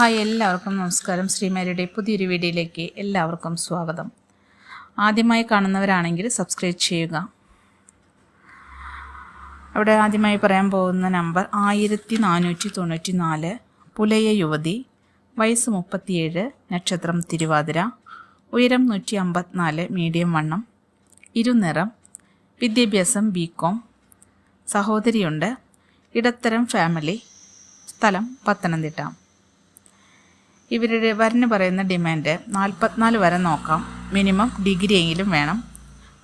Hi എല്ലാവർക്കും നമസ്കാരം. ശ്രീമാരിയുടെ പുതിയൊരു വീഡിയോയിലേക്ക് എല്ലാവർക്കും സ്വാഗതം. ആദ്യമായി കാണുന്നവരാണെങ്കിൽ സബ്സ്ക്രൈബ് ചെയ്യുക. അവിടെ ആദ്യമായി പറയാൻ പോകുന്ന നമ്പർ ആയിരത്തി നാനൂറ്റി തൊണ്ണൂറ്റി നാല് പുലയ യുവതി വയസ്സ് മുപ്പത്തിയേഴ് നക്ഷത്രം തിരുവാതിര. ഉയരം നൂറ്റി അമ്പത്തിനാല് മീഡിയം വണ്ണം. ഇരുനിറം. വിദ്യാഭ്യാസം ബി കോം സഹോദരിയുണ്ട്. ഇടത്തരം ഫാമിലി സ്ഥലം പത്തനംതിട്ട. ഇവരുടെ വരന് പറയുന്ന ഡിമാൻഡ് നാൽപ്പത്തിനാല് വരെ നോക്കാം. മിനിമം ഡിഗ്രിയെങ്കിലും വേണം.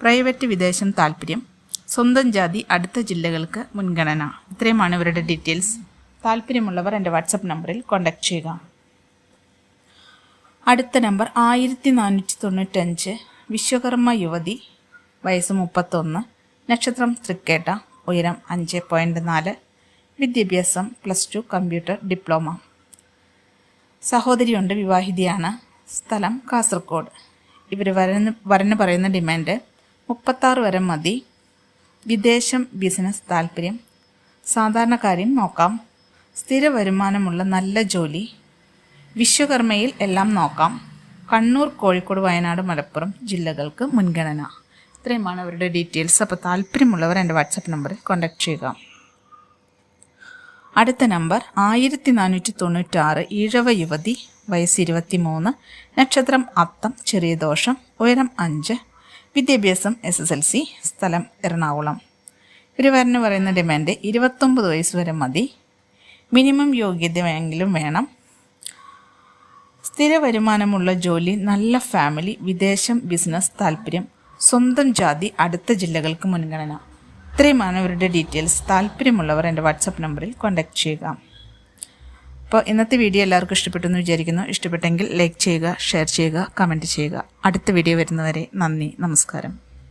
പ്രൈവറ്റ് വിദേശം താല്പര്യം. സ്വന്തം ജാതി അടുത്ത ജില്ലകൾക്ക് മുൻഗണന. ഇത്രയുമാണ് ഇവരുടെ ഡീറ്റെയിൽസ് താല്പര്യമുള്ളവർ എന്റെ വാട്സപ്പ് നമ്പറിൽ കോൺടാക്ട് ചെയ്യുക. അടുത്ത നമ്പർ ആയിരത്തി നാനൂറ്റി തൊണ്ണൂറ്റഞ്ച് വിശ്വകർമ്മ യുവതി വയസ്സ് മുപ്പത്തൊന്ന്. നക്ഷത്രം തൃക്കേട്ട ഉയരം അഞ്ച് പോയിന്റ് നാല്. വിദ്യാഭ്യാസം പ്ലസ് ടു കമ്പ്യൂട്ടർ ഡിപ്ലോമ സഹോദരിയുണ്ട് വിവാഹിതയാണ്. സ്ഥലം കാസർഗോഡ് ഇവർ വരന് വരന് പറയുന്ന ഡിമാൻഡ് മുപ്പത്താറ് വരെ മതി. വിദേശം ബിസിനസ് താല്പര്യം. സാധാരണക്കാരും നോക്കാം. സ്ഥിര വരുമാനമുള്ള നല്ല ജോലി. വിശ്വകർമ്മയിൽ എല്ലാം നോക്കാം. കണ്ണൂർ കോഴിക്കോട് വയനാട് മലപ്പുറം ജില്ലകൾക്ക് മുൻഗണന. ഇത്രയുമാണ് അവരുടെ ഡീറ്റെയിൽസ്. അപ്പോൾ താല്പര്യമുള്ളവർ എന്റെ വാട്സപ്പ് നമ്പറിൽ കോൺടാക്ട് ചെയ്യുക. അടുത്ത നമ്പർ ആയിരത്തി നാനൂറ്റി തൊണ്ണൂറ്റാറ് ഈഴവ യുവതി വയസ്സ് ഇരുപത്തി മൂന്ന് നക്ഷത്രം അത്തം ചെറിയ ദോഷം ഉയരം അഞ്ച് വിദ്യാഭ്യാസം എസ് എസ് എൽ സി സ്ഥലം എറണാകുളം. ഒരു വരന് പറയുന്ന ഡിമാൻഡ് ഇരുപത്തൊമ്പത് വയസ്സ് വരെ മതി. മിനിമം യോഗ്യത യോഗ്യതയെങ്കിലും വേണം. സ്ഥിര വരുമാനമുള്ള ജോലി നല്ല ഫാമിലി വിദേശം ബിസിനസ് താല്പര്യം സ്വന്തം ജാതി അടുത്ത ജില്ലകൾക്ക് മുൻഗണന. ഇത്രയുമാണ് ഇവരുടെ ഡീറ്റെയിൽസ്. താല്പര്യമുള്ളവർ എന്റെ വാട്സപ്പ് നമ്പറിൽ കോൺടാക്റ്റ് ചെയ്യുക. അപ്പോൾ ഇന്നത്തെ വീഡിയോ എല്ലാവർക്കും ഇഷ്ടപ്പെട്ടു എന്ന് വിചാരിക്കുന്നു. ഇഷ്ടപ്പെട്ടെങ്കിൽ ലൈക്ക് ചെയ്യുക ഷെയർ ചെയ്യുക കമന്റ് ചെയ്യുക. അടുത്ത വീഡിയോ വരുന്നവരെ നന്ദി നമസ്കാരം.